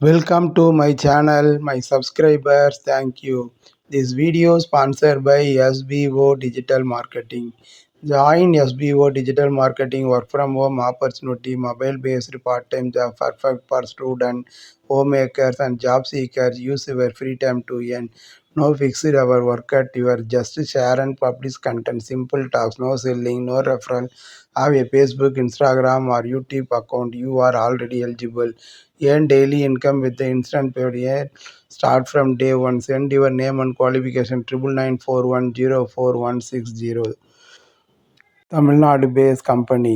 Welcome to my channel, my subscribers, thank you. This video sponsored by SBO Digital Marketing. Join SBO Digital Marketing work from home opportunity, mobile based part time job perfect for student, homemakers, and job seekers. Use your free time to earn. No fixed hour work at your just share and publish content. Simple talks, no selling, no referral. Have a Facebook, Instagram, or YouTube account. You are already eligible. Earn daily income with the instant payment. Start from day one. Send your name and qualification triple nine four one zero four one six zero. Tamil Nadu base company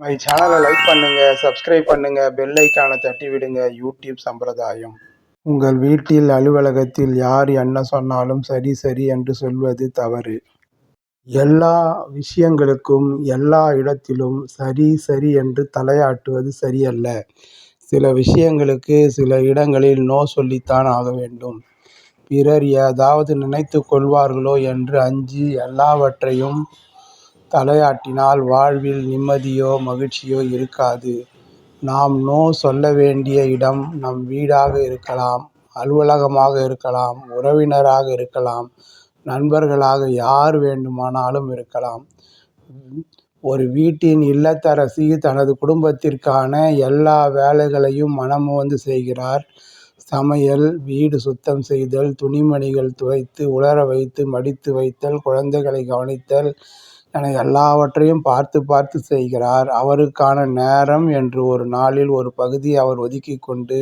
my சேனலை like பண்ணுங்க subscribe பண்ணுங்க bell ஐக்கானை தட்டி விடுங்க. YouTube சம்பிரதாயம். உங்கள் வீட்டில் அலுவலகத்தில் யார் என்ன சொன்னாலும் சரி சரி என்று சொல்வது தவறு. எல்லா விஷயங்களுக்கும் எல்லா இடத்திலும் சரி சரி என்று தலையாட்டுவது சரியல்ல. சில விஷயங்களுக்கு சில இடங்களில் நோ சொல்லித்தான் ஆக வேண்டும். பிறர் ஏதாவது நினைத்து கொள்வார்களோ என்று அஞ்சி எல்லாவற்றையும் தலையாட்டினால் வாழ்வில் நிம்மதியோ மகிழ்ச்சியோ இருக்காது. நாம் நோ சொல்ல வேண்டிய இடம் நம் வீடாக இருக்கலாம் அலுவலகமாக இருக்கலாம் உறவினராக இருக்கலாம் நண்பர்களாக யார் வேண்டுமானாலும் இருக்கலாம். ஒரு வீட்டின் இல்லத்தரசி தனது குடும்பத்திற்கான எல்லா வேலைகளையும் மனமுவந்து செய்கிறார். சமையல் வீடு சுத்தம் செய்தல் துணிமணிகள் துவைத்து உலர வைத்து மடித்து வைத்தல் குழந்தைகளை கவனித்தல் என எல்லாவற்றையும் பார்த்து பார்த்து செய்கிறார். அவருக்கான நேரம் என்று ஒரு நாளில் ஒரு பகுதியை அவர் ஒதுக்கி கொண்டு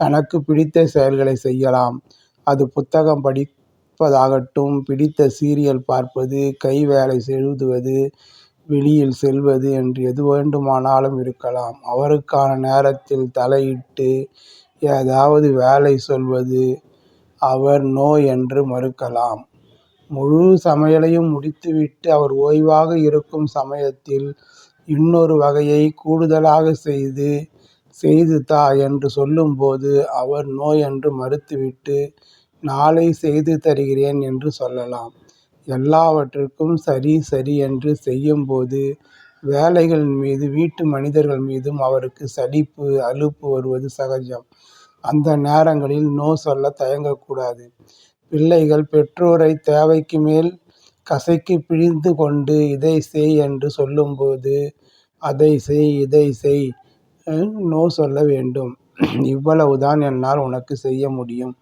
தனக்கு பிடித்த செயல்களை செய்யலாம். அது புத்தகம் படிப்பதாகட்டும் பிடித்த சீரியல் பார்ப்பது கை வேலை செழுதுவது வெளியில் செல்வது என்று எது வேண்டுமானாலும் இருக்கலாம். அவருக்கான நேரத்தில் தலையிட்டு ஏதாவது வேலை சொல்வது அவர் நோ என்று மறுக்கலாம். முழு சமையலையும் முடித்துவிட்டு அவர் ஓய்வாக இருக்கும் சமயத்தில் இன்னொரு வகையை கூடுதலாக செய்து செய்து தா என்று சொல்லும்போது அவர் நோ என்று மறுத்துவிட்டு நாளை செய்து தருகிறேன் என்று சொல்லலாம். எல்லாவற்றுக்கும் சரி சரி என்று செய்யும்போது வேலைகள் மீது வீட்டு மனிதர்கள் மீதும் அவருக்கு சலிப்பு அலுப்பு வருவது சகஜம். அந்த நேரங்களில் நோ சொல்ல தயங்கக்கூடாது. பிள்ளைகள் பெற்றோரை தேவைக்கு மேல் கசக்கி பிழிந்து கொண்டு இதை செய் என்று சொல்லும்போது அதை செய் இதை செய் நோ சொல்ல வேண்டும். இவ்வளவு தான் என்னால் உனக்கு செய்ய முடியும்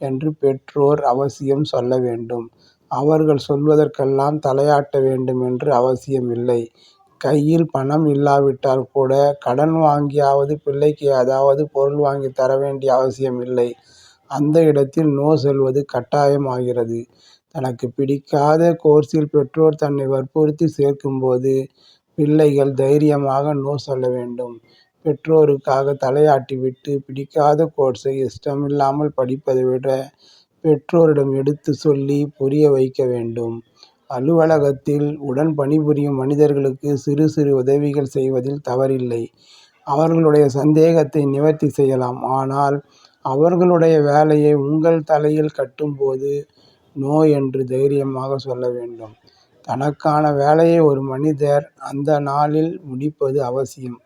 என்று பெற்றோர் அவசியம் சொல்ல வேண்டும். அவர்கள் சொல்வதற்கெல்லாம் தலையாட்ட வேண்டும் என்று அவசியமில்லை கையில் பணம் இல்லாவிட்டால் கூட கடன் வாங்கியாவது பிள்ளைக்கு ஏதாவது பொருள் வாங்கி தர வேண்டிய அவசியம் இல்லை. அந்த இடத்தில் நோ சொல்வது கட்டாயமாகிறது தனக்கு பிடிக்காத கோர்ஸில் பெற்றோர் தன்னை வற்புறுத்தி சேர்க்கும்போது பிள்ளைகள் தைரியமாக நோ சொல்ல வேண்டும். பெற்றோருக்காக தலையாட்டிவிட்டு பிடிக்காத கோர்ஸை இஷ்டமில்லாமல் படிப்பதை விட பெற்றோரிடம் எடுத்து சொல்லி புரிய வைக்க வேண்டும். அலுவலகத்தில் உடன் பணிபுரியும் மனிதர்களுக்கு சிறு சிறு உதவிகள் செய்வதில் தவறில்லை. அவர்களுடைய சந்தேகத்தை நிவர்த்தி செய்யலாம். ஆனால் அவர்களுடைய வேலையை உங்கள் தலையில் கட்டும்போது நோ என்று தைரியமாக சொல்ல வேண்டும். தனக்கான வேலையை ஒரு மனிதர் அந்த நாளில் முடிப்பது அவசியம்.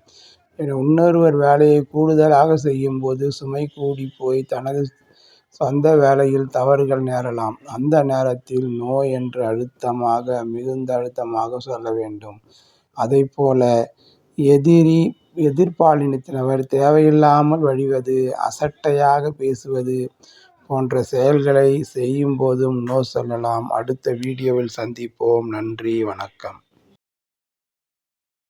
இன்னொருவர் வேலையை கூடுதலாக செய்யும்போது சுமை கூடி போய் தனது சொந்த வேலையில் தவறுகள் நேரலாம். அந்த நேரத்தில் நோ என்று அழுத்தமாக மிகுந்த அழுத்தமாக சொல்ல வேண்டும். அதை போல எதிரி எதிர்பாலினத்தினவர் தேவையில்லாமல் வழிவது அசட்டையாக பேசுவது போன்ற செயல்களை செய்யும்போதும் நோ சொல்லலாம். அடுத்த வீடியோவில் சந்திப்போம். நன்றி. வணக்கம்.